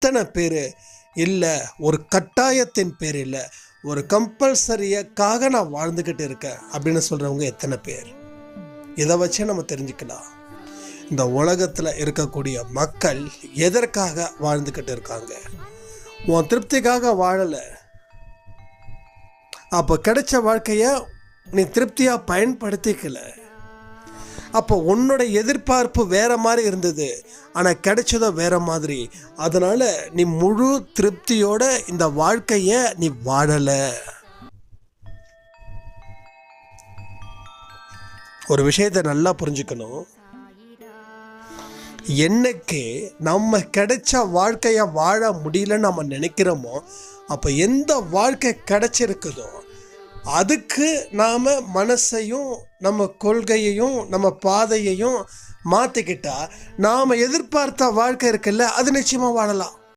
எத்தனை பேர்? இல்லை ஒரு கட்டாயத்தின் பேர் இல்லை ஒரு கம்பல்சரியக்காக நான் வாழ்ந்துக்கிட்டு இருக்கேன் அப்படின்னு சொல்கிறவங்க எத்தனை பேர்? இதை வச்சே நம்ம தெரிஞ்சுக்கலாம். இந்த உலகத்தில் இருக்கக்கூடிய மக்கள் எதற்காக வாழ்ந்துக்கிட்டு இருக்காங்க? உன் திருப்திக்காக வாழலை. அப்போ கிடைச்ச வாழ்க்கையை நீ திருப்தியாக பயன்படுத்திக்கலை. அப்போ உன்னோட எதிர்பார்ப்பு வேற மாதிரி இருந்தது. ஆனால் கிடைச்சதோ வேற மாதிரி. அதனால நீ முழு திருப்தியோட இந்த வாழ்க்கையை நீ வாழலை. ஒரு விஷயத்தை நல்லா புரிஞ்சுக்கணும். என்னைக்கு நம்ம கிடைச்ச வாழ்க்கையை வாழ முடியலன்னு நம்ம நினைக்கிறோமோ அப்போ எந்த வாழ்க்கை கிடைச்சிருக்குதோ அதுக்கு நாம் மனசையும் நம்ம கொள்கையையும் நம்ம பாதையையும் மாற்றிக்கிட்டால் நாம் எதிர்பார்த்த வாழ்க்கை இருக்குல்ல அது நிச்சயமாக வாழலாம்.